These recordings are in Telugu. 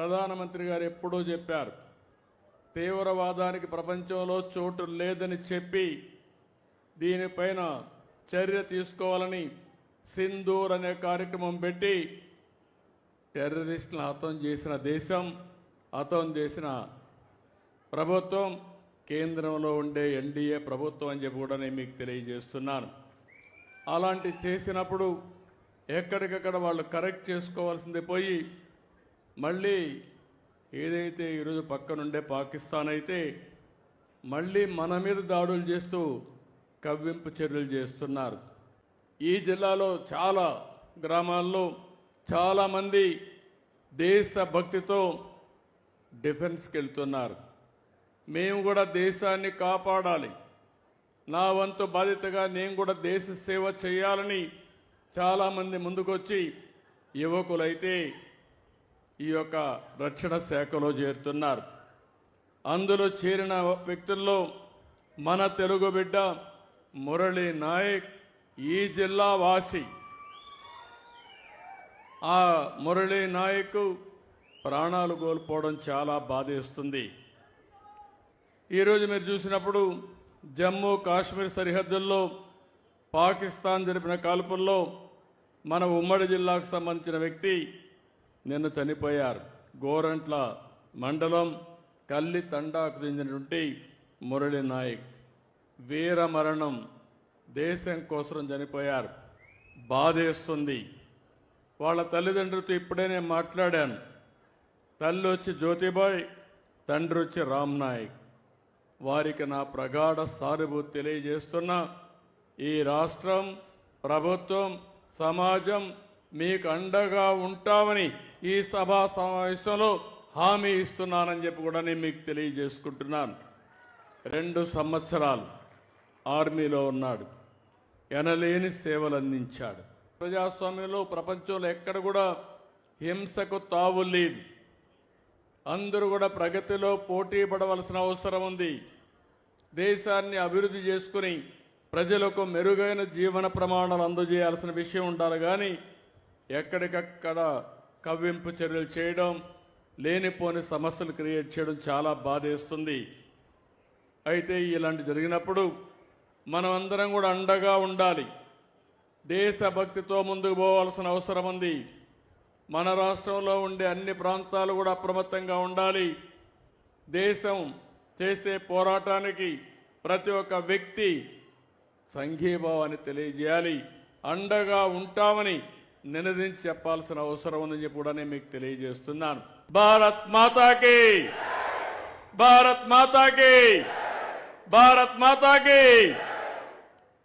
ప్రధానమంత్రి గారు ఎప్పుడూ చెప్పారు తీవ్రవాదానికి ప్రపంచంలో చోటు లేదని చెప్పి దీనిపైన చర్య తీసుకోవాలని సింధూర్ అనే కార్యక్రమం పెట్టి టెర్రరిస్టులను హతం చేసిన దేశం హతం చేసిన ప్రభుత్వం కేంద్రంలో ఉండే ఎన్డీఏ ప్రభుత్వం అని చెప్పి కూడా నేను మీకు తెలియజేస్తున్నాను. అలాంటి చేసినప్పుడు ఎక్కడికక్కడ వాళ్ళు కరెక్ట్ చేసుకోవాల్సింది పోయి మళ్ళీ ఏదైతే ఈరోజు పక్కనుండే పాకిస్తాన్ అయితే మళ్ళీ మన మీద దాడులు చేస్తూ కవ్వింపు చర్యలు చేస్తున్నారు. ఈ జిల్లాలో చాలా గ్రామాల్లో చాలామంది దేశభక్తితో డిఫెన్స్కి వెళ్తున్నారు మేము కూడా దేశాన్ని కాపాడాలి. నా వంతు బాధ్యతగా నేను కూడా దేశ సేవ చేయాలని చాలామంది ముందుకొచ్చి యువకులైతే ఈ యొక్క రక్షణ శాఖలో చేరుతున్నారు. అందులో చేరిన వ్యక్తుల్లో మన తెలుగు బిడ్డ మురళీ నాయక్ ఈ జిల్లా వాసి. ఆ మురళీ నాయక్ ప్రాణాలు కోల్పోవడం చాలా బాధేస్తుంది. ఈరోజు మీరు చూసినప్పుడు జమ్మూ కాశ్మీర్ సరిహద్దుల్లో పాకిస్తాన్ జరిపిన కాల్పుల్లో మన ఉమ్మడి జిల్లాకు సంబంధించిన వ్యక్తి నిన్న చనిపోయారు. గోరంట్ల మండలం కల్లి తండాకు చెందినటువంటి మురళి నాయక్. వీర మరణం దేశం కోసం చనిపోయారు. బాధేస్తుంది. వాళ్ళ తల్లిదండ్రులతో ఇప్పుడే నేను మాట్లాడాను. తల్లి వచ్చి జ్యోతిబాయ్ తండ్రి వచ్చి రామ్ నాయక్. వారికి నా ప్రగాఢ సానుభూతి తెలియజేస్తున్నా ఈ రాష్ట్రం ప్రభుత్వం సమాజం మీకు అండగా ఉంటామని ఈ సభా సమావేశంలో హామీ ఇస్తున్నానని చెప్పి కూడా నేను మీకు తెలియజేసుకుంటున్నాను. రెండు సంవత్సరాలు ఆర్మీలో ఉన్నాడు. ఎనలేని సేవలు అందించాడు. ప్రజాస్వామ్యంలో ప్రపంచంలో ఎక్కడ కూడా హింసకు తావు లేదు. అందరూ కూడా ప్రగతిలో పోటీ పడవలసిన అవసరం ఉంది. దేశాన్ని అభివృద్ధి చేసుకుని ప్రజలకు మెరుగైన జీవన ప్రమాణాలు అందజేయాల్సిన విషయం ఉండాలి కానీ ఎక్కడికక్కడ కవ్వింపు చర్యలు చేయడం లేనిపోని సమస్యలు క్రియేట్ చేయడం చాలా బాధేస్తుంది. అయితే ఇలాంటి జరిగినప్పుడు మనం అందరం కూడా అండగా ఉండాలి. దేశభక్తితో ముందుకు పోవాల్సిన అవసరం ఉంది. మన రాష్ట్రంలో ఉండే అన్ని ప్రాంతాలు కూడా అప్రమత్తంగా ఉండాలి. దేశం చేసే పోరాటానికి ప్రతి ఒక్క వ్యక్తి సంఘీభావాన్ని తెలియజేయాలి. అండగా ఉంటామని నినదించి చెప్పాల్సిన అవసరం ఉందని చెప్పి కూడా నేను మీకు తెలియజేస్తున్నాను. భారత్ మాతాకి! భారత్ మాతాకి! భారత్ మాతాకి!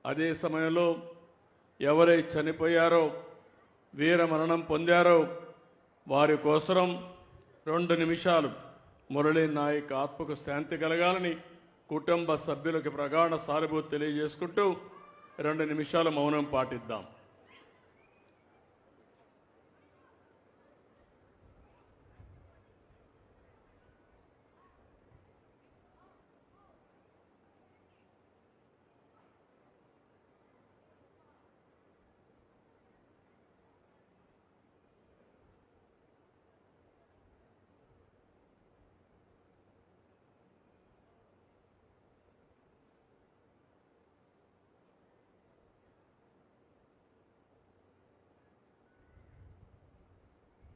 అదే సమయంలో ఎవరై చనిపోయారో వీర మరణం పొందారో వారి కోసం రెండు నిమిషాలు మురళీ నాయక్ ఆత్మకు శాంతి కలగాలని కుటుంబ సభ్యులకు ప్రగాఢ సానుభూతి తెలియజేసుకుంటూ రెండు నిమిషాలు మౌనం పాటిద్దాం.